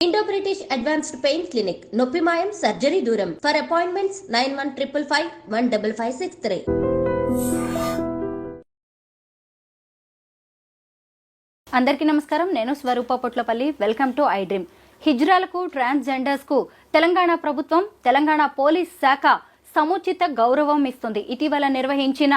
Indo British advanced pain clinic నొప్పి మాయం surgery దూరం. For appointments nine one triple five one double five six three అందరికీ నమస్కారం. నేను Swaroopa Potlapalli. Welcome to I dream హిజ్రాలకు ట్రాన్స్జెండర్స్కు తెలంగాణ ప్రభుత్వం తెలంగాణ పోలీస్ శాఖ సముచిత గౌరవం ఇస్తుంది. ఇటీవల నిర్వహించిన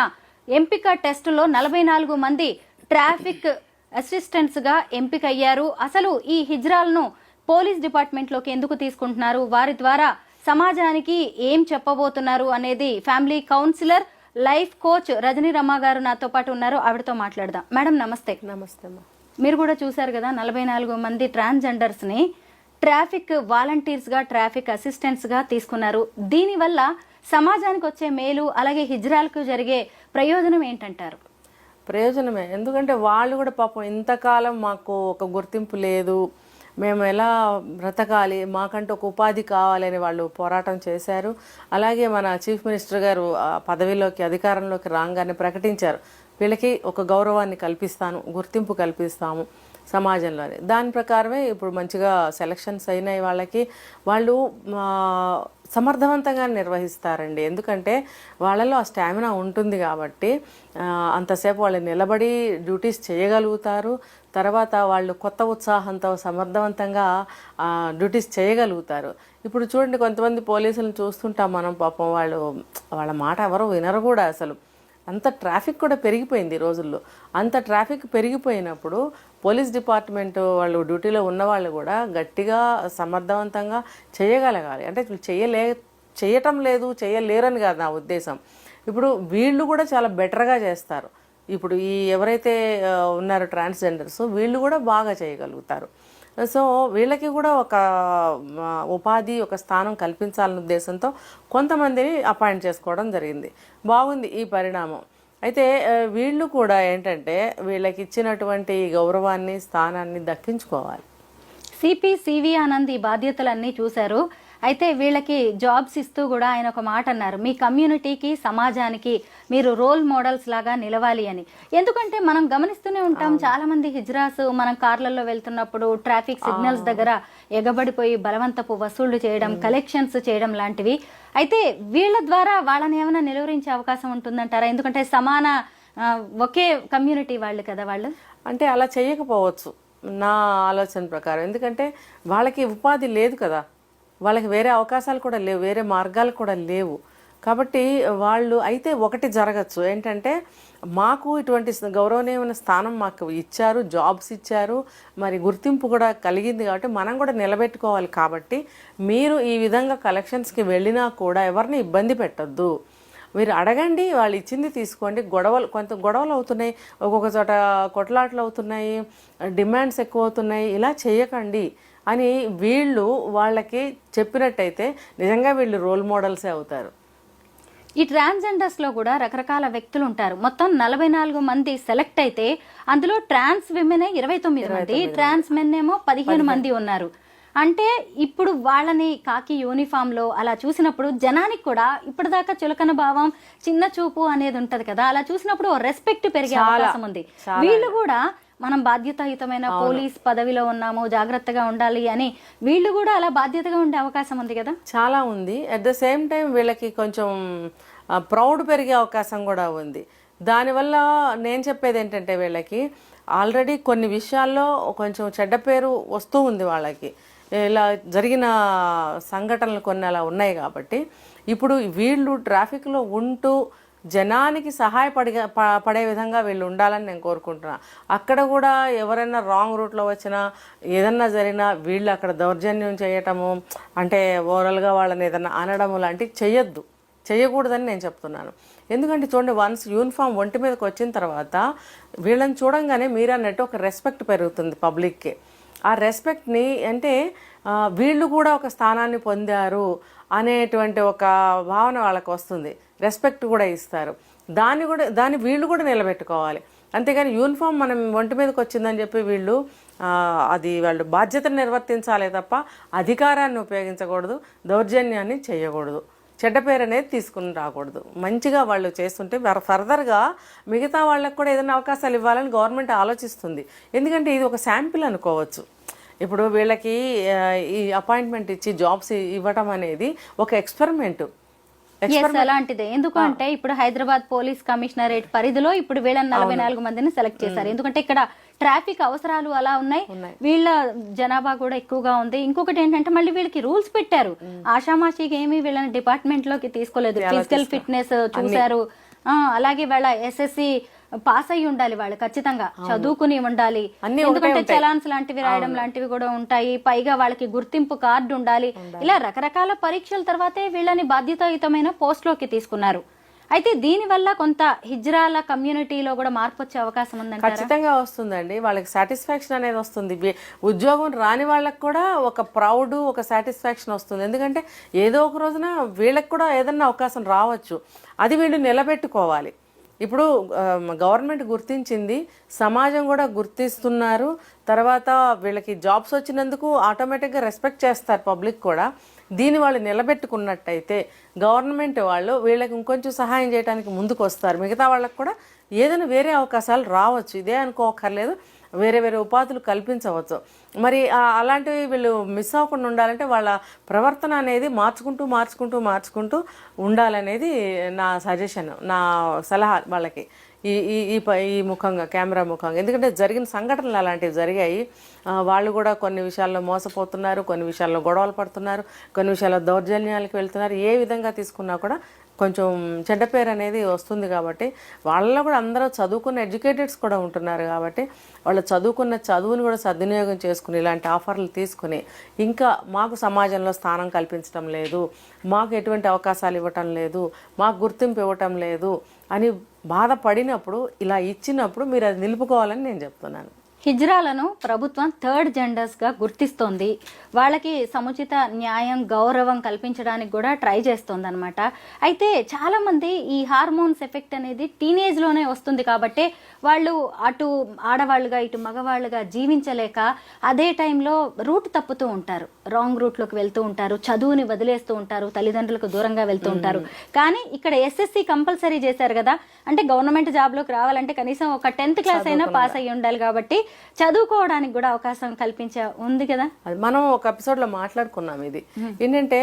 ఎంపిక టెస్టులో నలభై నాలుగు మంది ట్రాఫిక్ అసిస్టెంట్స్గా ఎంపికయ్యారు. అసలు ఈ హిజ్రాలను పోలీస్ డిపార్ట్మెంట్లోకి ఎందుకు తీసుకుంటున్నారు? వారి ద్వారా సమాజానికి ఏం చెప్పబోతున్నారు అనేది family counsellor life coach Rajani Rama garu నాతో పాటు ఉన్నారు. ఆవిడతో మాట్లాడదాం. మేడం నమస్తే. నమస్తే మీరు కూడా చూశారు కదా నలభై నాలుగు మంది ట్రాన్స్జెండర్స్ని ట్రాఫిక్ వాలంటీర్స్గా ట్రాఫిక్ అసిస్టెంట్స్గా తీసుకున్నారు. దీనివల్ల సమాజానికి వచ్చే మేలు అలాగే హిజ్రాలకు జరిగే ప్రయోజనం ఏంటంటారు? ప్రయోజనమే. ఎందుకంటే వాళ్ళు కూడా పాపం ఇంతకాలం మాకు ఒక గుర్తింపు లేదు. మేము ఎలా బ్రతకాలి మాకంటూ ఒక ఉపాధి కావాలని వాళ్ళు పోరాటం చేశారు. అలాగే మన చీఫ్ మినిస్టర్ గారు పదవిలోకి అధికారంలోకి రాగానే ప్రకటించారు. వీళ్ళకి ఒక గౌరవాన్ని కల్పిస్తాను గుర్తింపు కల్పిస్తాము సమాజంలోనే. దాని ప్రకారమే ఇప్పుడు మంచిగా సెలక్షన్స్ అయినాయి వాళ్ళకి. వాళ్ళు సమర్థవంతంగా నిర్వహిస్తారండి. ఎందుకంటే వాళ్ళలో ఆ స్టామినా ఉంటుంది కాబట్టి అంతసేపు వాళ్ళు నిలబడి డ్యూటీస్ చేయగలుగుతారు. తర్వాత వాళ్ళు కొత్త ఉత్సాహంతో సమర్థవంతంగా డ్యూటీస్ చేయగలుగుతారు. ఇప్పుడు చూడండి కొంతమంది పోలీసులను చూస్తుంటాం మనం పాపం వాళ్ళు వాళ్ళ మాట ఎవరు వినరు కూడా అసలు. అంత ట్రాఫిక్ కూడా పెరిగిపోయింది ఈ రోజుల్లో. అంత ట్రాఫిక్ పెరిగిపోయినప్పుడు పోలీస్ డిపార్ట్మెంట్ వాళ్ళు డ్యూటీలో ఉన్న వాళ్ళు కూడా గట్టిగా సమర్థవంతంగా చేయగలగాలి. అంటే చేయలే చేయటం లేదు చేయలేరని కాదు నా ఉద్దేశం. ఇప్పుడు వీళ్ళు కూడా చాలా బెటర్గా చేస్తారు. ఇప్పుడు ఈ ఎవరైతే ఉన్నారో ట్రాన్స్జెండర్స్ వీళ్ళు కూడా బాగా చేయగలుగుతారు. సో వీళ్ళకి కూడా ఒక ఉపాధి ఒక స్థానం కల్పించాలనే ఉద్దేశంతో కొంతమందిని అపాయింట్ చేసుకోవడం జరిగింది. బాగుంది ఈ పరిణామం. అయితే వీళ్ళు కూడా ఏంటంటే వీళ్ళకి ఇచ్చినటువంటి గౌరవాన్ని స్థానాన్ని దక్కించుకోవాలి. సిపి సివి ఆనంద్ ఈ బాధ్యతలన్నీ చూశారు. అయితే వీళ్ళకి జాబ్స్ ఇస్తూ కూడా ఆయన ఒక మాట అన్నారు. మీ కమ్యూనిటీకి సమాజానికి మీరు రోల్ మోడల్స్ లాగా నిలవాలి అని. ఎందుకంటే మనం గమనిస్తూనే ఉంటాం చాలా మంది హిజ్రాస్ మనం కార్లలో వెళ్తున్నప్పుడు ట్రాఫిక్ సిగ్నల్స్ దగ్గర ఎగబడిపోయి బలవంతపు వసూళ్ళు చేయడం కలెక్షన్స్ చేయడం లాంటివి. అయితే వీళ్ళ ద్వారా వాళ్ళని ఏమైనా నిలువరించే అవకాశం ఉంటుందంటారా? ఎందుకంటే సమాన ఒకే కమ్యూనిటీ వాళ్ళు కదా వాళ్ళు. అంటే అలా చేయకపోవచ్చు నా ఆలోచన ప్రకారం. ఎందుకంటే వాళ్ళకి ఉపాధి లేదు కదా. వాళ్ళకి వేరే అవకాశాలు కూడా లేవు వేరే మార్గాలు కూడా లేవు. కాబట్టి వాళ్ళు అయితే ఒకటి జరగచ్చు. ఏంటంటే మాకు ఇటువంటి గౌరవనీయమైన స్థానం మాకు ఇచ్చారు జాబ్స్ ఇచ్చారు మరి గుర్తింపు కూడా కలిగింది కాబట్టి మనం కూడా నిలబెట్టుకోవాలి కాబట్టి మీరు ఈ విధంగా కలెక్షన్స్కి వెళ్ళినా కూడా ఎవరిని ఇబ్బంది పెట్టొద్దు. మీరు అడగండి వాళ్ళు ఇచ్చింది తీసుకోండి. గొడవలు కొంత గొడవలు అవుతున్నాయి ఒక్కొక్క చోట కొట్లాట్లు అవుతున్నాయి డిమాండ్స్ ఎక్కువ అవుతున్నాయి ఇలా చేయకండి. అని వీళ్ళు వాళ్ళకి చెప్పినట్టయితే నిజంగా వీళ్ళు రోల్ మోడల్సే అవుతారు. ఈ ట్రాన్స్జెండర్స్లో కూడా రకరకాల వ్యక్తులు ఉంటారు. మొత్తం నలభై నాలుగు మంది సెలెక్ట్ అయితే అందులో ట్రాన్స్ విమెన్ ఇరవై తొమ్మిది మంది ట్రాన్స్ మెన్ ఏమో పదిహేను మంది ఉన్నారు. అంటే ఇప్పుడు వాళ్ళని కాకి యూనిఫామ్లో అలా చూసినప్పుడు జనానికి కూడా ఇప్పటిదాకా చులకన భావం చిన్న చూపు అనేది ఉంటది కదా అలా చూసినప్పుడు రెస్పెక్ట్ పెరిగే అవకాశం ఉంది. వీళ్ళు కూడా మనం బాధ్యతాయుతమైన పోలీస్ పదవిలో ఉన్నాము జాగ్రత్తగా ఉండాలి అని వీళ్ళు కూడా అలా బాధ్యతగా ఉండే అవకాశం ఉంది కదా? చాలా ఉంది. అట్ ద సేమ్ టైం వీళ్ళకి కొంచెం ప్రౌడ్ పెరిగే అవకాశం కూడా ఉంది. దానివల్ల నేను చెప్పేది ఏంటంటే వీళ్ళకి ఆల్రెడీ కొన్ని విషయాల్లో కొంచెం చెడ్డ పేరు వస్తూ ఉంది వాళ్ళకి. ఇలా జరిగిన సంఘటనలు కొన్ని అలా ఉన్నాయి కాబట్టి ఇప్పుడు వీళ్ళు ట్రాఫిక్లో ఉంటూ జనానికి సహాయపడిగా పడే విధంగా వీళ్ళు ఉండాలని నేను కోరుకుంటున్నాను అక్కడ కూడా ఎవరైనా రాంగ్ రూట్లో వచ్చినా ఏదన్నా జరిగినా వీళ్ళు అక్కడ దౌర్జన్యం చేయటము అంటే ఓవరాల్గా వాళ్ళని ఏదన్నా అనడము లాంటివి చేయొద్దు చేయకూడదని నేను చెప్తున్నాను. ఎందుకంటే చూడండి వన్స్ యూనిఫామ్ ఒంటి మీదకి వచ్చిన తర్వాత వీళ్ళని చూడంగానే మీరు అన్నట్టు ఒక రెస్పెక్ట్ పెరుగుతుంది పబ్లిక్కి. ఆ రెస్పెక్ట్ని అంటే వీళ్ళు కూడా ఒక స్థానాన్ని పొందారు అనేటువంటి ఒక భావన వాళ్ళకి వస్తుంది రెస్పెక్ట్ కూడా ఇస్తారు. దాన్ని కూడా దాన్ని వీళ్ళు కూడా నిలబెట్టుకోవాలి. అంతేగాని యూనిఫామ్ మనం ఒంటి మీదకి వచ్చిందని చెప్పి వీళ్ళు అది వాళ్ళు బాధ్యతను నిర్వర్తించాలే తప్ప అధికారాన్ని ఉపయోగించకూడదు దౌర్జన్యాన్ని చేయకూడదు. చెడ్డ పేరు అనేది తీసుకుని రాకూడదు. మంచిగా వాళ్ళు చేస్తుంటే ఫర్దర్గా మిగతా వాళ్ళకి కూడా ఏదైనా అవకాశాలు ఇవ్వాలని గవర్నమెంట్ ఆలోచిస్తుంది. ఎందుకంటే ఇది ఒక శాంపిల్ అనుకోవచ్చు. ఇప్పుడు వీళ్ళకి ఈ అపాయింట్మెంట్ ఇచ్చి జాబ్స్ ఇవ్వటం అనేది ఒక ఎక్స్పెరిమెంటు. అలాంటిదే. ఎందుకు అంటే ఇప్పుడు హైదరాబాద్ పోలీస్ కమిషనరేట్ పరిధిలో ఇప్పుడు వీళ్ళని నలభై నాలుగు మందిని సెలెక్ట్ చేశారు. ఎందుకంటే ఇక్కడ ట్రాఫిక్ అవసరాలు అలా ఉన్నాయి. వీళ్ళ జనాభా కూడా ఎక్కువగా ఉంది. ఇంకొకటి ఏంటంటే మళ్ళీ వీళ్ళకి రూల్స్ పెట్టారు. ఆషామాషిగా ఏమి వీళ్ళని డిపార్ట్మెంట్లోకి తీసుకోలేదు ఫిజికల్ ఫిట్నెస్ చూశారు. అలాగే వాళ్ళ ఎస్ఎస్సి పాస్ అయి ఉండాలి వాళ్ళు ఖచ్చితంగా. చదువుకుని ఉండాలి. ఎందుకంటే. చలాన్స్ లాంటివి రాయడం లాంటివి కూడా ఉంటాయి. పైగా వాళ్ళకి గుర్తింపు కార్డు ఉండాలి. ఇలా రకరకాల పరీక్షల తర్వాతే వీళ్ళని బాధ్యతాయుతమైన పోస్ట్లోకి తీసుకున్నారు. అయితే దీని వల్ల కొంత హిజ్రాల కమ్యూనిటీలో కూడా మార్పు వచ్చే అవకాశం ఉందంటారా? ఖచ్చితంగా వస్తుందండి. వాళ్ళకి సాటిస్ఫాక్షన్ అనేది వస్తుంది. ఉద్యోగం రాని వాళ్ళకి కూడా ఒక ప్రౌడ్ ఒక సాటిస్ఫాక్షన్ వస్తుంది. ఎందుకంటే ఏదో ఒక రోజున వీళ్ళకి కూడా ఏదన్నా అవకాశం రావచ్చు. అది వీళ్ళు నిలబెట్టుకోవాలి. ఇప్పుడు గవర్నమెంట్ గుర్తించింది సమాజం కూడా గుర్తిస్తున్నారు తర్వాత వీళ్ళకి జాబ్స్ వచ్చినందుకు ఆటోమేటిక్గా రెస్పెక్ట్ చేస్తారు పబ్లిక్ కూడా. దీన్ని వాళ్ళు నిలబెట్టుకున్నట్టయితే గవర్నమెంట్ వాళ్ళు వీళ్ళకి ఇంకొంచెం సహాయం చేయడానికి ముందుకు వస్తారు మిగతా వాళ్ళకి కూడా ఏదైనా వేరే అవకాశాలు రావచ్చు. ఇదే అనుకోకర్లేదు. వేరే వేరే ఉపాధులు కల్పించవచ్చు. మరి అలాంటివి వీళ్ళు మిస్ అవ్వకుండా ఉండాలంటే వాళ్ళ ప్రవర్తన అనేది మార్చుకుంటూ మార్చుకుంటూ మార్చుకుంటూ ఉండాలనేది నా సజెషన్ నా సలహా వాళ్ళకి. ఈ ఈ ఈ ప- ఈ ముఖంగా కెమెరా ముఖంగా. ఎందుకంటే జరిగిన సంఘటనలు అలాంటివి జరిగాయి. వాళ్ళు కూడా కొన్ని విషయాల్లో మోసపోతున్నారు కొన్ని విషయాల్లో గొడవలు పడుతున్నారు కొన్ని విషయాల్లో దౌర్జన్యాలకు వెళ్తున్నారు. ఏ విధంగా తీసుకున్నా కూడా కొంచెం చెడ్డ పేరు అనేది వస్తుంది కాబట్టి వాళ్ళలో కూడా అందరూ చదువుకున్న ఎడ్యుకేటెడ్స్ కూడా ఉంటున్నారు కాబట్టి వాళ్ళు చదువుకున్న చదువుని కూడా సద్వినియోగం చేసుకుని ఇలాంటి ఆఫర్లు తీసుకుని ఇంకా మాకు సమాజంలో స్థానం కల్పించడం లేదు మాకు ఎటువంటి అవకాశాలు ఇవ్వటం లేదు మాకు గుర్తింపు ఇవ్వటం లేదు అని బాధపడినప్పుడు ఇలా ఇచ్చినప్పుడు మీరు అది నిలుపుకోవాలని నేను చెప్తున్నాను. హిజ్రాలను ప్రభుత్వం థర్డ్ జెండర్స్గా గుర్తిస్తోంది. వాళ్ళకి సముచిత న్యాయం గౌరవం కల్పించడానికి కూడా ట్రై చేస్తోంది అనమాట అయితే చాలా మంది ఈ హార్మోన్స్ ఎఫెక్ట్ అనేది టీనేజ్లోనే వస్తుంది కాబట్టి వాళ్ళు అటు ఆడవాళ్ళుగా ఇటు మగవాళ్ళుగా జీవించలేక అదే టైంలో రూట్ తప్పుతూ ఉంటారు. రాంగ్ రూట్లోకి వెళ్తూ ఉంటారు. చదువుని వదిలేస్తూ ఉంటారు. తల్లిదండ్రులకు దూరంగా వెళ్తూ ఉంటారు. కానీ ఇక్కడ ఎస్ఎస్సి కంపల్సరీ చేశారు కదా. అంటే గవర్నమెంట్ జాబ్లోకి రావాలంటే కనీసం ఒక టెన్త్ క్లాస్ అయినా పాస్ అయ్యి ఉండాలి కాబట్టి చదువుకోవడానికి కూడా అవకాశం కల్పించ ఉంది కదా? మనం ఒక ఎపిసోడ్లో మాట్లాడుకున్నాం ఇది. ఏంటంటే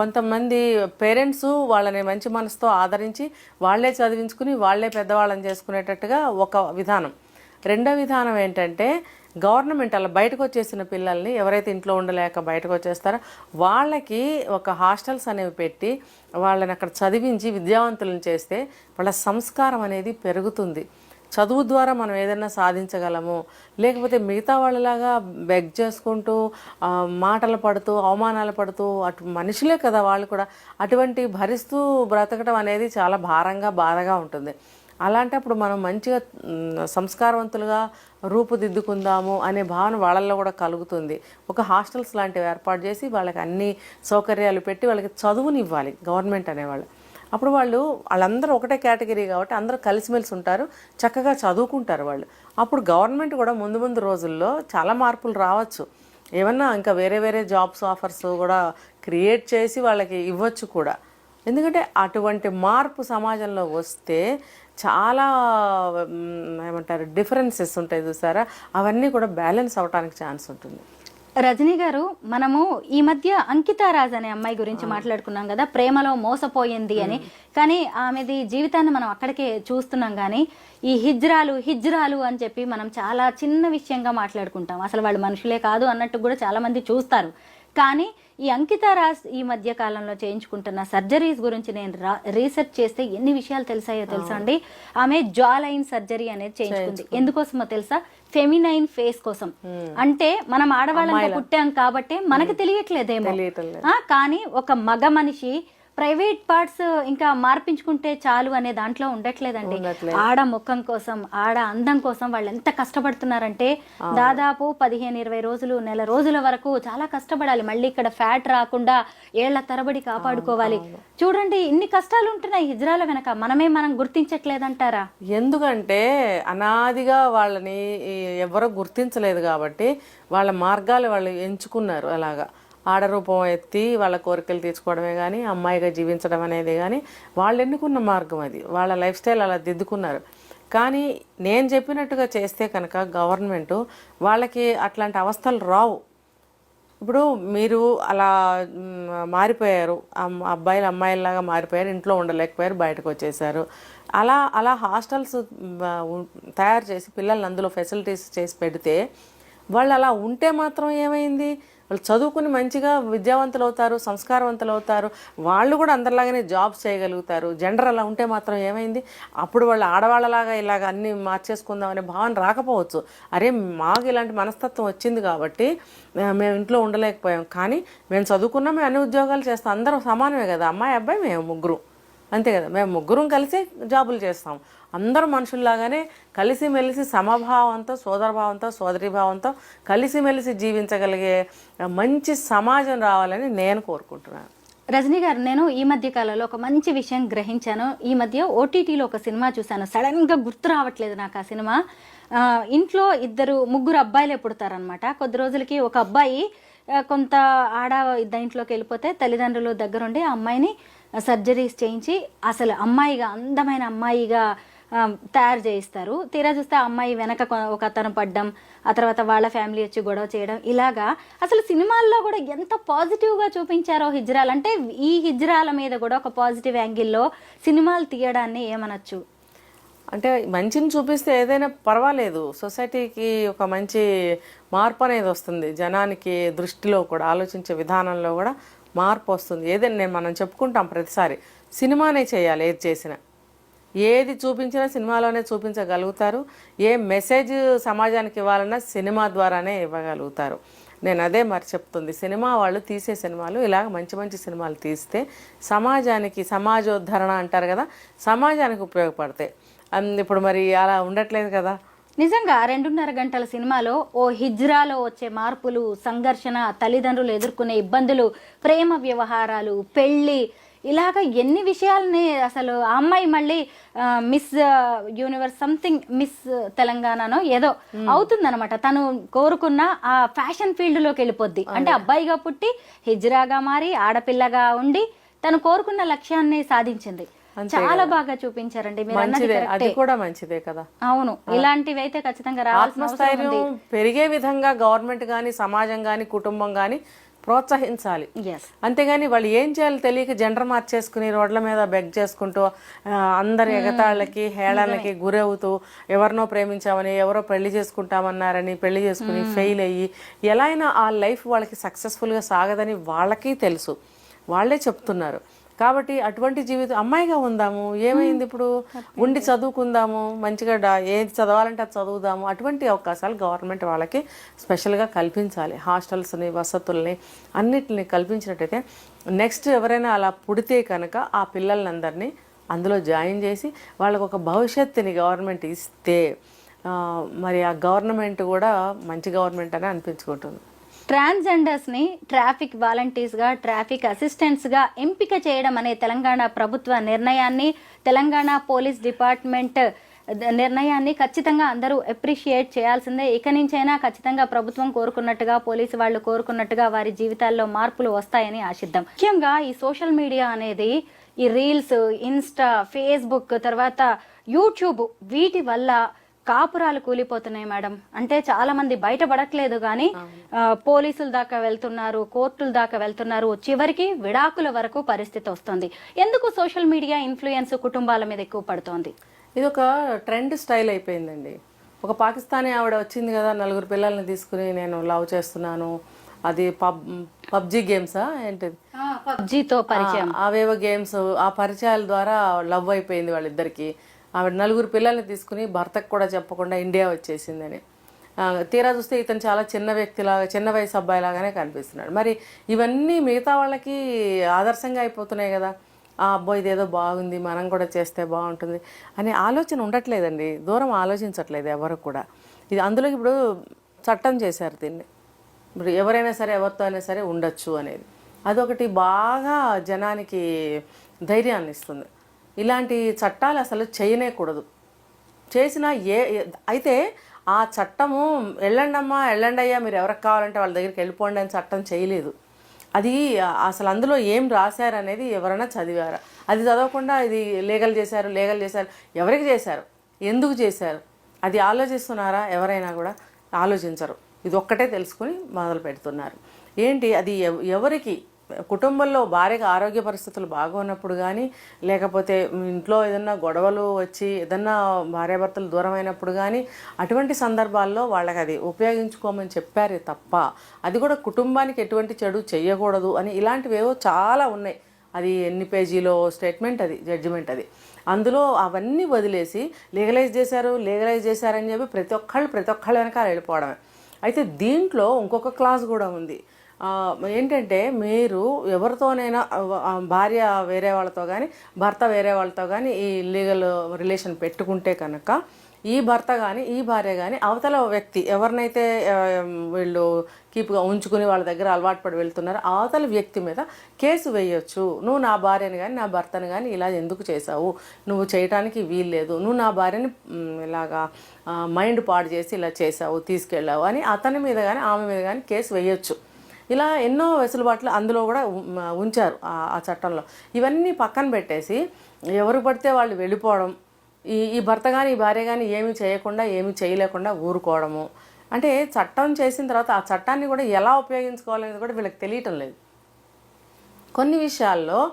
కొంతమంది పేరెంట్స్ వాళ్ళని మంచి మనసుతో ఆదరించి వాళ్ళే చదివించుకుని వాళ్ళే పెద్దవాళ్ళని చేసుకునేటట్టుగా ఒక విధానం. రెండో విధానం ఏంటంటే గవర్నమెంట్ అలా బయటకు వచ్చేసిన పిల్లల్ని ఎవరైతే ఇంట్లో ఉండలేక బయటకు వచ్చేస్తారో వాళ్ళకి ఒక హాస్టల్స్ అనేవి పెట్టి వాళ్ళని అక్కడ చదివించి విద్యావంతులను చేస్తే వాళ్ళ సంస్కారం అనేది పెరుగుతుంది. చదువు ద్వారా మనం ఏదైనా సాధించగలము. లేకపోతే మిగతా వాళ్ళలాగా బెగ్ చేసుకుంటూ మాటలు పడుతూ అవమానాలు పడుతూ అటు మనుషులే కదా వాళ్ళు కూడా అటువంటి భరిస్తూ బ్రతకడం అనేది చాలా భారంగా బాధగా ఉంటుంది. అలాంటప్పుడు మనం మంచిగా సంస్కారవంతులుగా రూపుదిద్దుకుందాము అనే భావన వాళ్ళల్లో కూడా కలుగుతుంది. ఒక హాస్టల్స్ లాంటివి ఏర్పాటు చేసి వాళ్ళకి అన్ని సౌకర్యాలు పెట్టి వాళ్ళకి చదువుని ఇవ్వాలి గవర్నమెంట్ అనేవాళ్ళు. అప్పుడు వాళ్ళు వాళ్ళందరూ ఒకటే కేటగిరీ కాబట్టి అందరూ కలిసిమెలిసి ఉంటారు చక్కగా చదువుకుంటారు వాళ్ళు. అప్పుడు గవర్నమెంట్ కూడా ముందు ముందు రోజుల్లో చాలా మార్పులు రావచ్చు. ఏమన్నా ఇంకా వేరే వేరే జాబ్స్ ఆఫర్స్ కూడా క్రియేట్ చేసి వాళ్ళకి ఇవ్వచ్చు కూడా. ఎందుకంటే అటువంటి మార్పు సమాజంలో వస్తే చాలా ఏమంటారు డిఫరెన్సెస్ ఉంటాయి చూసారా? అవన్నీ కూడా బ్యాలెన్స్ అవడానికి ఛాన్స్ ఉంటుంది. రజనీ గారు మనము ఈ మధ్య అంకితా రాజ్ అనే అమ్మాయి గురించి మాట్లాడుకున్నాం కదా ప్రేమలో మోసపోయింది అని. కానీ ఆమెది జీవితాన్ని మనం అక్కడికే చూస్తున్నాం కానీ ఈ హిజ్రాలు హిజ్రాలు అని చెప్పి మనం చాలా చిన్న విషయంగా మాట్లాడుకుంటాం. అసలు వాళ్ళు మనుషులే కాదు అన్నట్టు కూడా చాలా మంది చూస్తారు. కానీ ఈ అంకితా రాజ్ ఈ మధ్య కాలంలో చేయించుకుంటున్న సర్జరీస్ గురించి నేను రీసెర్చ్ చేస్తే ఎన్ని విషయాలు తెలిసాయో తెలుసా అండి? ఆమె జా లైన్ సర్జరీ అనేది చేయించుకుంది. ఎందుకోసమో తెలుసా? ఫెమినైన్ ఫేస్ కోసం. అంటే మనం ఆడవాళ్ళంతా పుట్టాం కాబట్టి మనకి తెలియట్లేదేమో. తెలియటం లేదు. ఆ, కానీ ఒక మగ మనిషి ప్రైవేట్ పార్ట్స్ ఇంకా మార్పించుకుంటే చాలు అనే దాంట్లో ఉండట్లేదండి. ఆడ ముఖం కోసం ఆడ అందం కోసం వాళ్ళు ఎంత కష్టపడుతున్నారంటే దాదాపు పదిహేను ఇరవై రోజులు నెల రోజుల వరకు చాలా కష్టపడాలి. మళ్ళీ ఇక్కడ ఫ్యాట్ రాకుండా ఏళ్ళ తరబడి కాపాడుకోవాలి. చూడండి ఇన్ని కష్టాలు ఉంటున్నాయి హిజ్రాల వెనక. మనమే మనం గుర్తించట్లేదంటారా? ఎందుకంటే అనాదిగా వాళ్ళని ఎవరో గుర్తించలేదు కాబట్టి వాళ్ళ మార్గాలు వాళ్ళు ఎంచుకున్నారు అలాగా. ఆడరూపం ఎత్తి వాళ్ళ కోరికలు తీర్చుకోవడమే కానీ అమ్మాయిగా జీవించడం అనేది కానీ వాళ్ళు ఎన్నుకున్న మార్గం అది. వాళ్ళ లైఫ్ స్టైల్ అలా దిద్దుకున్నారు. కానీ నేను చెప్పినట్టుగా చేస్తే కనుక గవర్నమెంట్ వాళ్ళకి అట్లాంటి అవస్థలు రావు. ఇప్పుడు మీరు అలా మారిపోయారు. అబ్బాయిలు అమ్మాయిలాగా మారిపోయారు. ఇంట్లో ఉండలేకపోయారు బయటకు వచ్చేసారు. అలా అలా హాస్టల్స్ తయారు చేసి పిల్లల్ని అందులో ఫెసిలిటీస్ చేసి పెడితే వాళ్ళు అలా ఉంటే మాత్రం ఏమైంది? వాళ్ళు చదువుకుని మంచిగా విద్యావంతులు అవుతారు సంస్కారవంతులు అవుతారు వాళ్ళు కూడా అందరిలాగానే జాబ్స్ చేయగలుగుతారు జెండర్ అలా ఉంటే మాత్రం ఏమైంది? అప్పుడు వాళ్ళు ఆడవాళ్ళలాగా ఇలాగ అన్ని మార్చేసుకుందాం అనే భావన రాకపోవచ్చు. అరే మాకు ఇలాంటి మనస్తత్వం వచ్చింది కాబట్టి మేము ఇంట్లో ఉండలేకపోయాం. కానీ మేము చదువుకున్నా మేము అన్ని ఉద్యోగాలు చేస్తాం. అందరం సమానమే కదా. అమ్మాయి అబ్బాయి మేము ముగ్గురు. అంతే కదా. మేము ముగ్గురం కలిసి జాబులు చేస్తాం. అందరూ మనుషుల్లాగానే కలిసిమెలిసి సమభావంతో సోదరభావంతో సోదరీభావంతో కలిసిమెలిసి జీవించగలిగే మంచి సమాజం రావాలని నేను కోరుకుంటున్నాను. రజనీ గారు నేను ఈ మధ్య కాలంలో ఒక మంచి విషయం గ్రహించాను. ఈ మధ్య ఓటీటీలో ఒక సినిమా చూశాను. సడన్గా గుర్తు రావట్లేదు నాకు ఆ సినిమా. ఇంట్లో ఇద్దరు ముగ్గురు అబ్బాయిలే పుడతారనమాట కొద్ది రోజులకి ఒక అబ్బాయి కొంత ఆడ ఇంట్లోకి వెళ్ళిపోతే తల్లిదండ్రులు దగ్గరుండి ఆ అమ్మాయిని సర్జరీస్ చేయించి అసలు అమ్మాయిగా అందమైన అమ్మాయిగా తయారు చేయిస్తారు. తీరా చూస్తే ఆ అమ్మాయి వెనక ఒక అతను పడ్డం ఆ తర్వాత వాళ్ళ ఫ్యామిలీ వచ్చి గొడవ చేయడం ఇలాగా. అసలు సినిమాల్లో కూడా ఎంత పాజిటివ్గా చూపించారో హిజ్రాలు. అంటే ఈ హిజ్రాల మీద కూడా ఒక పాజిటివ్ యాంగిల్లో సినిమాలు తీయడాన్ని ఏమనొచ్చు? అంటే మంచిని చూపిస్తే ఏదైనా పర్వాలేదు. సొసైటీకి ఒక మంచి మార్పు అనేది వస్తుంది. జనానికి దృష్టిలో కూడా ఆలోచించే విధానంలో కూడా మార్పు వస్తుంది. ఏదైనా నేను మనం చెప్పుకుంటాం ప్రతిసారి. సినిమానే చేయాలి ఏది చేసినా. ఏది చూపించినా సినిమాలోనే చూపించగలుగుతారు. ఏ మెసేజ్ సమాజానికి ఇవ్వాలన్నా సినిమా ద్వారానే ఇవ్వగలుగుతారు. నేను అదే మరి చెప్తుంది. సినిమా వాళ్ళు తీసే సినిమాలు ఇలాగ మంచి మంచి సినిమాలు తీస్తే సమాజానికి సమాజోద్ధరణ అంటారు కదా సమాజానికి ఉపయోగపడతాయి. ఇప్పుడు మరి అలా ఉండట్లేదు కదా. నిజంగా రెండున్నర గంటల సినిమాలో ఓ హిజ్రాలో వచ్చే మార్పులు సంఘర్షణ తల్లిదండ్రులు ఎదుర్కొనే ఇబ్బందులు ప్రేమ వ్యవహారాలు పెళ్ళి ఇలాగ ఎన్ని విషయాలని అసలు ఆ అమ్మాయి మళ్ళీ మిస్ యూనివర్స్ సంథింగ్ మిస్ తెలంగాణనో ఏదో అవుతుందన్నమాట. తను కోరుకున్న ఆ ఫ్యాషన్ ఫీల్డ్లోకి వెళ్ళిపోద్ది అంటే అబ్బాయిగా పుట్టి హిజ్రాగా మారి ఆడపిల్లగా ఉండి తను కోరుకున్న లక్ష్యాన్ని సాధించింది. చాలా బాగా చూపించారండి అది కూడా మంచిదే కదా. అవును. ఇలాంటివి అయితే ఖచ్చితంగా ఆత్మస్థైర్యం పెరిగే విధంగా గవర్నమెంట్ కానీ సమాజం కానీ కుటుంబం కానీ ప్రోత్సహించాలి. అంతేగాని వాళ్ళు ఏం చేయాలో తెలియక జెండర్ మార్చేసుకుని రోడ్ల మీద బెగ్ చేసుకుంటూ అందరి ఎగతాళ్ళకి హేళనకి గురవుతూ ఎవరినో ప్రేమించామని ఎవరో పెళ్ళి చేసుకుంటామన్నారని పెళ్ళి చేసుకుని ఫెయిల్ అయ్యి ఎలా అయినా ఆ లైఫ్ వాళ్ళకి సక్సెస్ఫుల్గా సాగదని వాళ్ళకి తెలుసు. వాళ్ళే చెప్తున్నారు. కాబట్టి అటువంటి జీవితం అమ్మాయిగా ఉందాము ఏమైంది ఇప్పుడు? ఉండి చదువుకుందాము మంచిగా ఏది చదవాలంటే అది చదువుదాము అటువంటి అవకాశాలు గవర్నమెంట్ వాళ్ళకి స్పెషల్గా కల్పించాలి. హాస్టల్స్ని వసతుల్ని అన్నిటిని కల్పించినట్టయితే నెక్స్ట్ ఎవరైనా అలా పుడితే కనుక ఆ పిల్లలందరినీ అందులో జాయిన్ చేసి వాళ్ళకు ఒక భవిష్యత్తుని గవర్నమెంట్ ఇస్తే మరి ఆ గవర్నమెంట్ కూడా మంచి గవర్నమెంట్ అని అనిపించుకుంటుంది. ట్రాన్స్జెండర్స్ని ట్రాఫిక్ వాలంటీర్స్గా ట్రాఫిక్ అసిస్టెంట్స్గా ఎంపిక చేయడం అనే తెలంగాణ ప్రభుత్వ నిర్ణయాన్ని తెలంగాణ పోలీస్ డిపార్ట్మెంట్ నిర్ణయాన్ని ఖచ్చితంగా అందరూ అప్రిషియేట్ చేయాల్సిందే. ఇక నుంచైనా ఖచ్చితంగా ప్రభుత్వం కోరుకున్నట్టుగా పోలీసు వాళ్ళు కోరుకున్నట్టుగా వారి జీవితాల్లో మార్పులు వస్తాయని ఆశిద్దాం. ముఖ్యంగా ఈ సోషల్ మీడియా అనేది ఈ రీల్స్ ఇన్స్టా ఫేస్బుక్ తర్వాత యూట్యూబ్ వీటి వల్ల కాపురాలు కూలిపోతున్నాయి మేడం. అంటే చాలా మంది బయటపడట్లేదు కానీ పోలీసుల దాకా వెళ్తున్నారు కోర్టుల దాకా వెళ్తున్నారు చివరికి విడాకుల వరకు పరిస్థితి వస్తుంది. ఎందుకు సోషల్ మీడియా ఇన్ఫ్లుయెన్స్ కుటుంబాల మీద ఎక్కువ పడుతోంది? ఇది ఒక ట్రెండ్ స్టైల్ అయిపోయిందండి. ఒక పాకిస్తానీ ఆవిడ వచ్చింది కదా నలుగురు పిల్లల్ని తీసుకుని నేను లవ్ చేస్తున్నాను అది పబ్ పబ్జీ గేమ్సా ఏంటిది? పబ్జీతో పరిచయం. అవేవో గేమ్స్ ఆ పరిచయాల ద్వారా లవ్ అయిపోయింది వాళ్ళిద్దరికి. ఆవిడ నలుగురు పిల్లల్ని తీసుకుని భర్తకు కూడా చెప్పకుండా ఇండియా వచ్చేసిందని. తీరా చూస్తే ఇతను చాలా చిన్న వ్యక్తిలాగా చిన్న వయసు అబ్బాయిలాగానే కనిపిస్తున్నాడు. మరి ఇవన్నీ మిగతా వాళ్ళకి ఆదర్శంగా అయిపోతున్నాయి కదా. ఆ అబ్బాయి ఇదేదో బాగుంది మనం కూడా చేస్తే బాగుంటుంది అనే ఆలోచన ఉండట్లేదండి. దూరం ఆలోచించట్లేదు ఎవరు కూడా. ఇది అందులోకి ఇప్పుడు చట్టం చేశారు దీన్ని. ఇప్పుడు ఎవరైనా సరే ఎవరితో అయినా సరే ఉండొచ్చు అనేది. అదొకటి బాగా జనానికి ధైర్యాన్ని ఇస్తుంది. ఇలాంటి చట్టాలు అసలు చేయనేకూడదు. చేసినా ఏ అయితే ఆ చట్టము వెళ్ళండమ్మా వెళ్ళండి అయ్యా మీరు ఎవరికి కావాలంటే వాళ్ళ దగ్గరికి వెళ్ళిపోండి అని చట్టం చేయలేదు. అది అసలు అందులో ఏం రాశారు అనేది ఎవరైనా చదివారా? అది చదవకుండా ఇది లీగల్ చేశారు లీగల్ చేశారు. ఎవరికి చేశారు? ఎందుకు చేశారు? అది ఆలోచిస్తున్నారా ఎవరైనా కూడా? ఆలోచించరు. ఇది ఒక్కటే తెలుసుకుని మొదలు పెడుతున్నారు ఏంటి? అది ఎవరికి కుటుంబంలో భార్యకు ఆరోగ్య పరిస్థితులు బాగున్నప్పుడు కానీ లేకపోతే ఇంట్లో ఏదన్నా గొడవలు వచ్చి ఏదన్నా భార్యాభర్తలు దూరం అయినప్పుడు కానీ అటువంటి సందర్భాల్లో వాళ్ళకి అది ఉపయోగించుకోమని చెప్పారే తప్ప అది కూడా కుటుంబానికి ఎటువంటి చెడు చేయకూడదు అని ఇలాంటివేవో చాలా ఉన్నాయి. అది ఎన్ని పేజీలో స్టేట్మెంట్ అది జడ్జిమెంట్ అది. అందులో అవన్నీ వదిలేసి లీగలైజ్ చేశారు లీగలైజ్ చేశారని చెప్పి ప్రతి ఒక్కళ్ళు ప్రతి ఒక్కళ్ళ వెనకాల వెళ్ళిపోవడమే. అయితే దీంట్లో ఇంకొక క్లాస్ కూడా ఉంది. ఏంటంటే మీరు ఎవరితోనైనా భార్య వేరే వాళ్ళతో కానీ భర్త వేరే వాళ్ళతో కానీ ఈ లీగల్ రిలేషన్ పెట్టుకుంటే కనుక ఈ భర్త కానీ ఈ భార్య కానీ అవతల వ్యక్తి ఎవరినైతే వీళ్ళు కీప్గా ఉంచుకుని వాళ్ళ దగ్గర అలవాటు పడి వెళ్తున్నారో అవతల వ్యక్తి మీద కేసు వేయొచ్చు. నువ్వు నా భార్యని కానీ నా భర్తను కానీ ఇలా ఎందుకు చేసావు నువ్వు చేయటానికి వీల్లేదు. నువ్వు నా భార్యని ఇలాగా మైండ్ పాడు చేసి ఇలా చేసావు తీసుకెళ్ళావు అని అతని మీద కానీ ఆమె మీద కానీ కేసు వేయొచ్చు. ఇలా ఎన్నో వెసులుబాట్లు అందులో కూడా ఉంచారు ఆ- చట్టంలో. ఇవన్నీ పక్కన పెట్టేసి ఎవరు పడితే వాళ్ళు వెళ్ళిపోవడం ఈ ఈ భర్త కానీ ఈ భార్య కానీ ఏమీ చేయకుండా ఏమీ చేయలేకుండా ఊరుకోవడము. అంటే చట్టం చేసిన తర్వాత ఆ చట్టాన్ని కూడా ఎలా ఉపయోగించుకోవాలనేది కూడా వీళ్ళకి తెలియటం లేదు. కొన్ని విషయాల్లో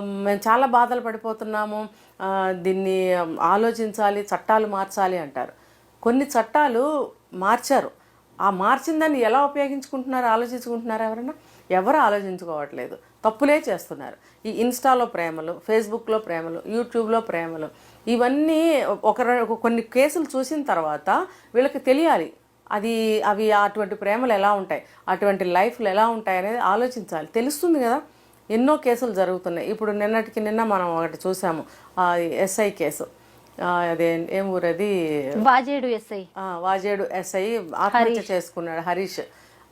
మేము చాలా బాధలు పడిపోతున్నాము దీన్ని ఆలోచించాలి చట్టాలు మార్చాలి అంటారు. కొన్ని చట్టాలు మార్చారు. ఆ మార్చిన దాన్ని ఎలా ఉపయోగించుకుంటున్నారు ఆలోచించుకుంటున్నారు ఎవరైనా ఎవరు ఆలోచించుకోవట్లేదు. తప్పులే చేస్తున్నారు. ఈ ఇన్స్టాలో ప్రేమలు ఫేస్బుక్లో ప్రేమలు యూట్యూబ్లో ప్రేమలు ఇవన్నీ ఒక కొన్ని కేసులు చూసిన తర్వాత వీళ్ళకి తెలియాలి. అది అవి అటువంటి ప్రేమలు ఎలా ఉంటాయి అటువంటి లైఫ్లు ఎలా ఉంటాయి అనేది ఆలోచించాలి. తెలుస్తుంది కదా ఎన్నో కేసులు జరుగుతున్నాయి. ఇప్పుడు నిన్నటికి నిన్న మనం ఒకటి చూసాము ఎస్ఐ కేసు. అదే ఏం ఊరది? వాజేడు ఎస్ఐ వాజేడు ఎస్ఐ ఆత్మహత్య చేసుకున్నాడు హరీష్.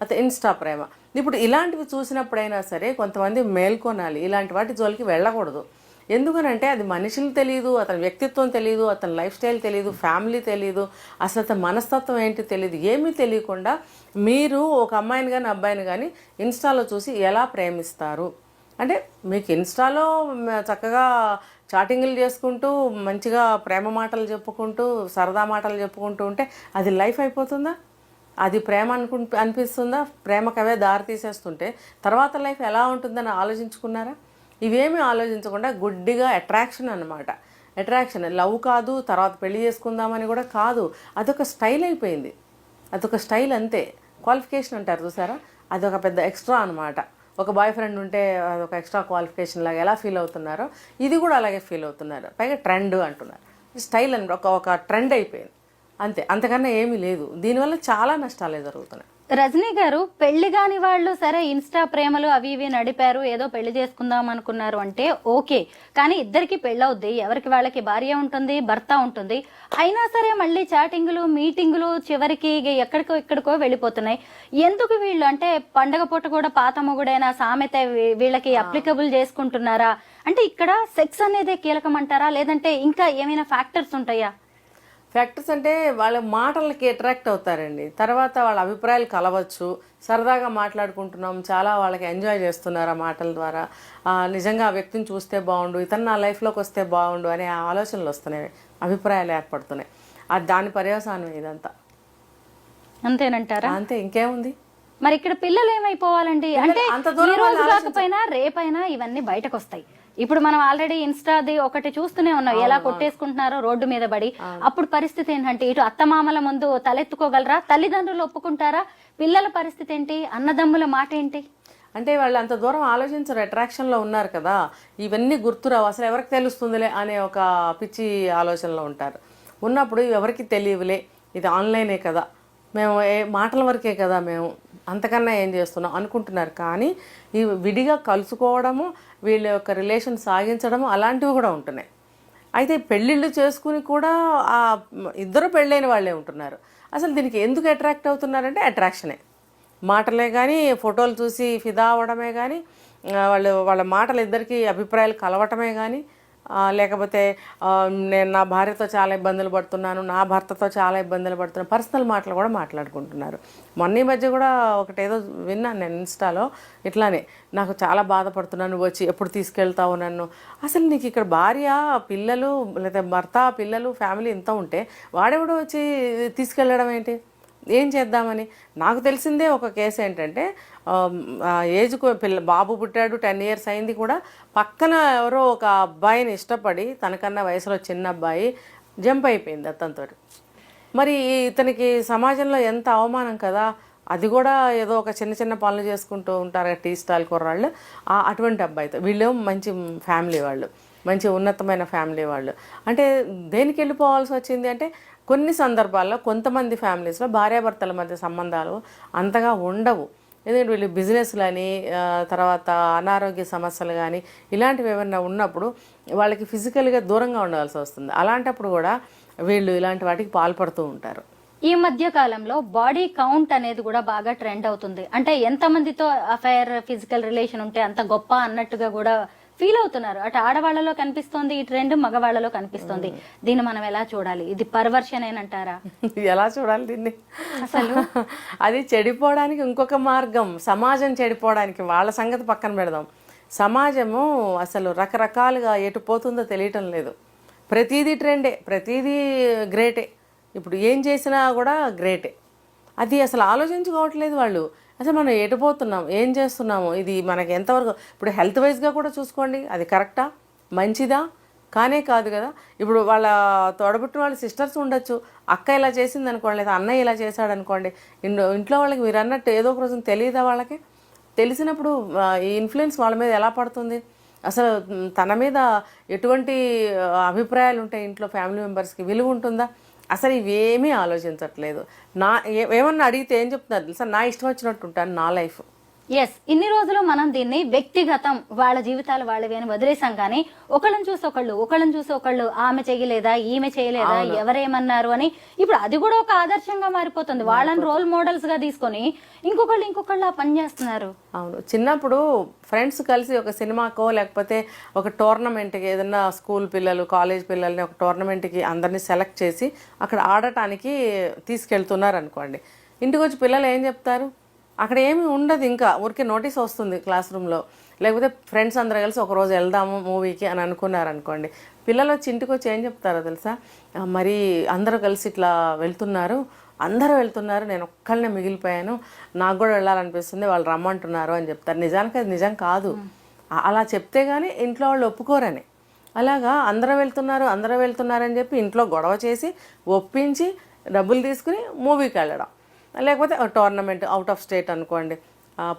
అత ఇన్స్టా ప్రేమ. ఇప్పుడు ఇలాంటివి చూసినప్పుడైనా సరే కొంతమంది మేల్కొనాలి. ఇలాంటి వాటి జోలికి వెళ్ళకూడదు. ఎందుకనంటే అది మనుషులు తెలియదు అతని వ్యక్తిత్వం తెలియదు అతని లైఫ్ స్టైల్ తెలియదు ఫ్యామిలీ తెలియదు అసలు అతని మనస్తత్వం ఏంటి తెలియదు ఏమీ తెలియకుండా మీరు ఒక అమ్మాయిని కానీ అబ్బాయిని కానీ ఇన్స్టాలో చూసి ఎలా ప్రేమిస్తారు? అంటే మీకు ఇన్స్టాలో చక్కగా చాటింగ్లు చేసుకుంటూ మంచిగా ప్రేమ మాటలు చెప్పుకుంటూ సరదా మాటలు చెప్పుకుంటూ ఉంటే అది లైఫ్ అయిపోతుందా? అది ప్రేమ అనుకు అనిపిస్తుందా? ప్రేమకవే దారి తీసేస్తుంటే తర్వాత లైఫ్ ఎలా ఉంటుందని ఆలోచించుకున్నారా? ఇవేమీ ఆలోచించకుండా గుడ్డిగా అట్రాక్షన్ అనమాట అట్రాక్షన్ లవ్ కాదు తర్వాత పెళ్ళి చేసుకుందామని కూడా కాదు. అదొక స్టైల్ అయిపోయింది. అదొక స్టైల్ అంతే. క్వాలిఫికేషన్ అంటారు చూసారా? అదొక పెద్ద ఎక్స్ట్రా అన్నమాట. ఒక బాయ్ ఫ్రెండ్ ఉంటే ఒక ఎక్స్ట్రా క్వాలిఫికేషన్ లాగా ఎలా ఫీల్ అవుతున్నారో ఇది కూడా అలాగే ఫీల్ అవుతున్నారు. పైగా ట్రెండ్ అంటున్నారు. స్టైల్ అని ఒక ఒక ట్రెండ్ అయిపోయింది. అంతే. అంతకన్నా ఏమీ లేదు. దీనివల్ల చాలా నష్టాలే జరుగుతున్నాయి. రజనీ గారు పెళ్ళి కాని వాళ్ళు సరే ఇన్స్టా ప్రేమలు అవి ఇవి నడిపారు ఏదో పెళ్ళి చేసుకుందాం అనుకున్నారు అంటే ఓకే. కానీ ఇద్దరికి పెళ్ళవుద్ది. ఎవరికి వాళ్ళకి భార్య ఉంటుంది భర్త ఉంటుంది. అయినా సరే మళ్ళీ చాటింగులు మీటింగులు చివరికి ఎక్కడికో ఇక్కడికో వెళ్ళిపోతున్నాయి. ఎందుకు వీళ్ళు? అంటే పండగ పూట కూడా పాత మొగుడైన సామెత వీళ్ళకి అప్లికబుల్ చేసుకుంటున్నారా? అంటే ఇక్కడ సెక్స్ అనేదే కీలకం అంటారా లేదంటే ఇంకా ఏమైనా ఫ్యాక్టర్స్ ఉంటాయా? ఫ్యాక్టర్స్ అంటే వాళ్ళ మాటలకి అట్రాక్ట్ అవుతారండి. తర్వాత వాళ్ళ అభిప్రాయాలు కలవచ్చు. సరదాగా మాట్లాడుకుంటున్నాం. చాలా వాళ్ళకి ఎంజాయ్ చేస్తున్నారు ఆ మాటల ద్వారా. నిజంగా ఆ వ్యక్తిని చూస్తే బాగుండు. ఇతను నా లైఫ్లోకి వస్తే బాగుండు అనే ఆలోచనలు వస్తున్నాయి. అభిప్రాయాలు ఏర్పడుతున్నాయి. అది దాని పర్యవసానం ఇదంతా. అంతేనంటారా? అంతే ఇంకేముంది? మరి ఇక్కడ పిల్లలు ఏమైపోవాలండి? అంటే అంత దూరం ఈ రోజు వాళ్ళు కాకపోయినా రేపైనా ఇవన్నీ బయటకు వస్తాయి ఇప్పుడు మనం ఆల్రెడీ ఇన్స్టాది ఒకటి చూస్తూనే ఉన్నాం. ఎలా కొట్టేసుకుంటున్నారో రోడ్డు మీద పడి. అప్పుడు పరిస్థితి ఏంటంటే ఇటు అత్తమామల ముందు తలెత్తుకోగలరా? తల్లిదండ్రులు ఒప్పుకుంటారా? పిల్లల పరిస్థితి ఏంటి? అన్నదమ్ముల మాట ఏంటి? అంటే వాళ్ళు అంత దూరం ఆలోచించరు. అట్రాక్షన్లో ఉన్నారు కదా. ఇవన్నీ గుర్తురావు. అసలు ఎవరికి తెలుస్తుందిలే అనే ఒక పిచ్చి ఆలోచనలో ఉంటారు. ఉన్నప్పుడు ఎవరికి తెలియవులే? ఇది ఆన్లైనే కదా. మేము ఏ మాటల వరకే కదా మేము. అంతకన్నా ఏం చేస్తున్నాం అనుకుంటున్నారు. కానీ ఈ విడిగా కలుసుకోవడము వీళ్ళ యొక్క రిలేషన్ సాగించడం అలాంటివి కూడా ఉంటున్నాయి. అయితే పెళ్ళిళ్ళు చేసుకుని కూడా ఆ ఇద్దరు పెళ్ళైన వాళ్ళే ఉంటున్నారు. అసలు దీనికి ఎందుకు అట్రాక్ట్ అవుతున్నారంటే అట్రాక్షనే మాటలే కానీ ఫోటోలు చూసి ఫిదా అవ్వడమే కానీ వాళ్ళు వాళ్ళ మాటలు ఇద్దరికి అభిప్రాయాలు కలవటమే కానీ లేకపోతే నేను నా భార్యతో చాలా ఇబ్బందులు పడుతున్నాను నా భర్తతో చాలా ఇబ్బందులు పడుతున్నాను పర్సనల్ మాటలు కూడా మాట్లాడుకుంటున్నారు. మొన్న ఈ మధ్య కూడా ఒకటి ఏదో విన్నాను నేను ఇన్స్టాలో ఇట్లానే నాకు చాలా బాధపడుతున్నాను నువ్వు వచ్చి ఎప్పుడు తీసుకెళ్తావు నన్ను? అసలు నీకు ఇక్కడ భార్య పిల్లలు లేదా భర్త పిల్లలు ఫ్యామిలీ ఇంత ఉంటే వాడెవడో వచ్చి తీసుకెళ్ళడం ఏంటి? ఏం చేద్దామని? నాకు తెలిసిందే ఒక కేసు ఏంటంటే ఏజ్ పిల్ల బాబు పుట్టాడు టెన్ ఇయర్స్ అయింది కూడా. పక్కన ఎవరో ఒక అబ్బాయిని ఇష్టపడి తనకన్నా వయసులో చిన్న అబ్బాయి జంప్ అయిపోయింది అతనితో మరి ఇతనికి సమాజంలో ఎంత అవమానం కదా! అది కూడా ఏదో ఒక చిన్న చిన్న పనులు చేసుకుంటూ ఉంటారు టీ స్టాల్ కుర్రాళ్ళు. ఆ- అటువంటి అబ్బాయితో వీళ్ళు మంచి ఫ్యామిలీ వాళ్ళు మంచి ఉన్నతమైన ఫ్యామిలీ వాళ్ళు. అంటే దేనికి వెళ్ళిపోవాల్సి వచ్చింది అంటే కొన్ని సందర్భాల్లో కొంతమంది ఫ్యామిలీస్లో భార్యాభర్తల మధ్య సంబంధాలు అంతగా ఉండవు. ఎందుకంటే వీళ్ళు బిజినెస్లని తర్వాత అనారోగ్య సమస్యలు కానీ ఇలాంటివి ఏమైనా ఉన్నప్పుడు వాళ్ళకి ఫిజికల్గా దూరంగా ఉండాల్సి వస్తుంది. అలాంటప్పుడు కూడా వీళ్ళు ఇలాంటి వాటికి పాల్పడుతూ ఉంటారు. ఈ మధ్య కాలంలో బాడీ కౌంట్ అనేది కూడా బాగా ట్రెండ్ అవుతుంది. అంటే ఎంతమందితో అఫైర్ ఫిజికల్ రిలేషన్ ఉంటే అంత గొప్ప అన్నట్టుగా కూడా ఫీల్ అవుతున్నారు. అటు ఆడవాళ్ళలో కనిపిస్తోంది ఈ ట్రెండ్ మగవాళ్ళలో కనిపిస్తోంది. దీన్ని మనం ఎలా చూడాలి? ఇది పర్వర్షన్ ఏనంటారా? ఎలా చూడాలి దీన్ని? అసలు? అది చెడిపోవడానికి ఇంకొక మార్గం. సమాజం చెడిపోవడానికి. వాళ్ళ సంగతి పక్కన పెడదాం. సమాజము అసలు రకరకాలుగా ఎటు పోతుందో తెలియటం లేదు. ప్రతిదీ ట్రెండే. ప్రతిదీ గ్రేటే. ఇప్పుడు ఏం చేసినా కూడా గ్రేటే. అది అసలు ఆలోచించుకోవట్లేదు వాళ్ళు. అసలు మనం ఎటుపోతున్నాం ఏం చేస్తున్నాము? ఇది మనకి ఎంతవరకు ఇప్పుడు హెల్త్ వైజ్గా కూడా చూసుకోండి అది కరెక్టా? మంచిదా? కానే కాదు కదా. ఇప్పుడు వాళ్ళ తోడబుట్టిన వాళ్ళ సిస్టర్స్ ఉండొచ్చు. అక్క ఇలా చేసింది అనుకోండి లేదా అన్నయ్య ఇలా చేశాడు అనుకోండి ఇంట్లో వాళ్ళకి మీరు అన్నట్టు ఏదో ఒక రోజు తెలియదా వాళ్ళకి? తెలిసినప్పుడు ఈ ఇన్ఫ్లుయెన్స్ వాళ్ళ మీద ఎలా పడుతుంది? అసలు తన మీద ఎటువంటి అభిప్రాయాలు ఉంటాయి ఇంట్లో ఫ్యామిలీ మెంబర్స్కి? విలువ ఉంటుందా? అసలు ఇవేమీ ఆలోచించట్లేదు. నా ఏమన్నా అడిగితే ఏం చెప్తున్నారు తెలుసా? నా ఇష్టం వచ్చినట్టు ఉంటాను నా లైఫ్. ఎస్ ఇన్ని రోజులు మనం దీన్ని వ్యక్తిగతం వాళ్ళ జీవితాలు వాళ్ళవి అని వదిలేసాం కానీ ఒకళ్ళని చూసి ఒకళ్ళు ఒకళ్ళని చూసి ఒకళ్ళు ఆమె చేయలేదా ఈమె చేయలేదా ఎవరేమన్నారు అని ఇప్పుడు అది కూడా ఒక ఆదర్శంగా మారిపోతుంది. వాళ్ళని రోల్ మోడల్స్గా తీసుకొని ఇంకొకళ్ళు ఇంకొకళ్ళు పని చేస్తున్నారు. అవును. చిన్నప్పుడు ఫ్రెండ్స్ కలిసి ఒక సినిమాకో లేకపోతే ఒక టోర్నమెంట్కి ఏదన్నా స్కూల్ పిల్లలు కాలేజ్ పిల్లల్ని ఒక టోర్నమెంట్కి అందరినీ సెలెక్ట్ చేసి అక్కడ ఆడటానికి తీసుకెళ్తున్నారు అనుకోండి. ఇంటికి వచ్చి పిల్లలు ఏం చెప్తారు? అక్కడ ఏమీ ఉండదు ఇంకా. ఊరికే నోటీస్ వస్తుంది క్లాస్ రూమ్లో. లేకపోతే ఫ్రెండ్స్ అందరూ కలిసి ఒక రోజు వెళ్దాము మూవీకి అని అనుకున్నారు అనుకోండి పిల్లలు వచ్చి ఇంటికి వచ్చి ఏం చెప్తారో తెలుసా? "ఆ, మరి అందరూ కలిసి ఇట్లా వెళ్తున్నారు. అందరూ వెళ్తున్నారు. నేను ఒక్కళ్ళనే మిగిలిపోయాను. నాకు కూడా వెళ్ళాలనిపిస్తుంది. వాళ్ళు రమ్మంటున్నారు అని చెప్తారు. నిజానికి అది నిజం కాదు. అలా చెప్తే కానీ ఇంట్లో వాళ్ళు ఒప్పుకోరని. అలాగా అందరూ వెళ్తున్నారు అందరూ వెళ్తున్నారు అని చెప్పి ఇంట్లో గొడవ చేసి ఒప్పించి డబ్బులు తీసుకుని మూవీకి వెళ్ళడం. లేకపోతే టోర్నమెంట్ అవుట్ ఆఫ్ స్టేట్ అనుకోండి.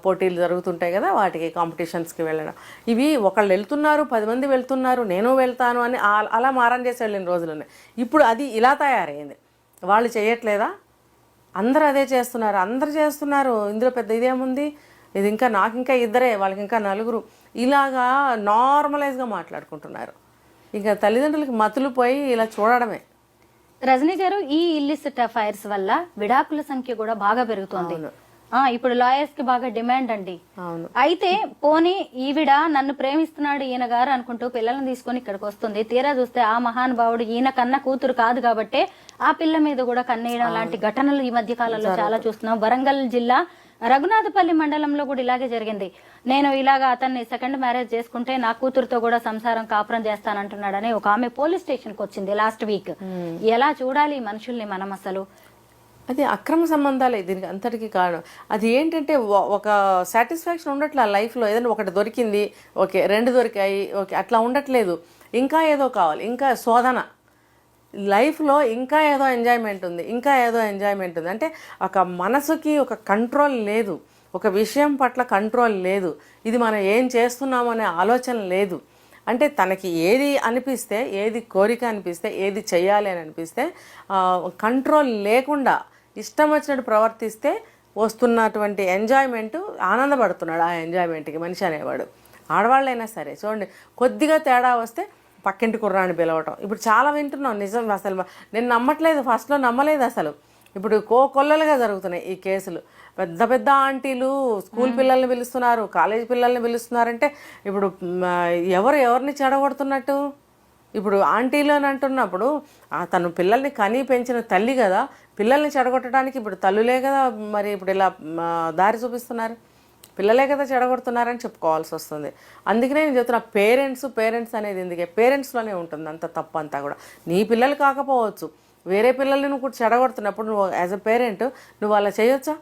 పోటీలు జరుగుతుంటాయి కదా వాటికి కాంపిటీషన్స్కి వెళ్ళడం. ఇవి ఒకళ్ళు వెళ్తున్నారు పది మంది వెళ్తున్నారు నేను వెళ్తాను అని అలా మారం చేసి వెళ్ళిన రోజులు ఇప్పుడు అది ఇలా తయారైంది. వాళ్ళు చేయట్లేదా? అందరూ అదే చేస్తున్నారు అందరు చేస్తున్నారు. ఇందులో పెద్ద ఇదేముంది? ఇది ఇంకా నాకు ఇంకా ఇద్దరే వాళ్ళకి ఇంకా నలుగురు. ఇలాగా నార్మలైజ్గా మాట్లాడుకుంటున్నారు. ఇంకా తల్లిదండ్రులకి మతులు పోయి ఇలా చూడడమే. రజనీ గారు ఈ ఇల్లిసిట్ అఫైర్స్ వల్ల విడాకుల సంఖ్య కూడా బాగా పెరుగుతోంది. ఆ ఇప్పుడు లాయర్స్కి బాగా డిమాండ్ అండి. అయితే పోనీ ఈవిడ నన్ను ప్రేమిస్తున్నాడు ఈయన గారు అనుకుంటూ పిల్లల్ని తీసుకొని ఇక్కడికి వస్తుంది. తీరా చూస్తే ఆ మహానుభావుడు ఈయన కన్న కూతురు కాదు కాబట్టే ఆ పిల్ల మీద కూడా కన్నేయడం లాంటి ఘటనలు ఈ మధ్య కాలంలో చాలా చూస్తున్నాం. వరంగల్ జిల్లా రఘునాథపల్లి మండలంలో కూడా ఇలాగే జరిగింది. నేను ఇలాగా అతన్ని సెకండ్ మ్యారేజ్ చేసుకుంటే నా కూతురుతో కూడా సంసారం కాపురం చేస్తానంటున్నాడని ఒక ఆమె పోలీస్ స్టేషన్కి వచ్చింది లాస్ట్ వీక్ ఎలా చూడాలి ఈ మనుషుల్ని మనం అసలు? అది అక్రమ సంబంధాలే దీనికి అంతటికి కారణం. అది ఏంటంటే ఒక సాటిస్ఫాక్షన్ ఉండట్లే ఆ లైఫ్లో. ఏదైనా ఒకటి దొరికింది ఓకే రెండు దొరికాయి ఓకే అట్లా ఉండట్లేదు. ఇంకా ఏదో కావాలి ఇంకా శోధన. లైఫ్లో ఇంకా ఏదో ఎంజాయ్మెంట్ ఉంది ఇంకా ఏదో ఎంజాయ్మెంట్ ఉంది. అంటే ఒక మనసుకి ఒక కంట్రోల్ లేదు ఒక విషయం పట్ల కంట్రోల్ లేదు ఇది మనం ఏం చేస్తున్నాము అనే ఆలోచన లేదు. అంటే తనకి ఏది అనిపిస్తే ఏది కోరిక అనిపిస్తే ఏది చేయాలి అని అనిపిస్తే కంట్రోల్ లేకుండా ఇష్టం వచ్చినట్టు ప్రవర్తిస్తే వస్తున్నటువంటి ఎంజాయ్మెంట్ ఆనందపడుతున్నాడు ఆ ఎంజాయ్మెంట్కి మనిషి అనేవాడు. ఆడవాళ్ళైనా సరే చూడండి కొద్దిగా తేడా వస్తే పక్కింటి కుర్రాన్ని పిలవటం. ఇప్పుడు చాలా వింటున్నాం నిజం అసలు. నేను నమ్మట్లేదు ఫస్ట్లో నమ్మలేదు అసలు. ఇప్పుడు కో కొల్లలుగా జరుగుతున్నాయి ఈ కేసులు. పెద్ద పెద్ద ఆంటీలు స్కూల్ పిల్లల్ని పిలుస్తున్నారు కాలేజ్ పిల్లల్ని పిలుస్తున్నారంటే ఇప్పుడు ఎవరు ఎవరిని చెడగొడుతున్నట్టు? ఇప్పుడు ఆంటీలు అని అంటున్నప్పుడు తను పిల్లల్ని కని పెంచిన తల్లి కదా పిల్లల్ని చెడగొట్టడానికి ఇప్పుడు తల్లులే కదా మరి ఇప్పుడు ఇలా దారి చూపిస్తున్నారు. పిల్లలే కదా చెడగొడుతున్నారని చెప్పుకోవాల్సి వస్తుంది. అందుకనే నేను చెప్తున్నా పేరెంట్స్ పేరెంట్స్ అనేది ఎందుకే? పేరెంట్స్లోనే ఉంటుంది అంత తప్పు అంతా కూడా. నీ పిల్లలు కాకపోవచ్చు. వేరే పిల్లల్ని నువ్వు కూడా చెడగొడుతున్నప్పుడు నువ్వు యాజ్ అ పేరెంట్ నువ్వు అలా చేయొచ్చా?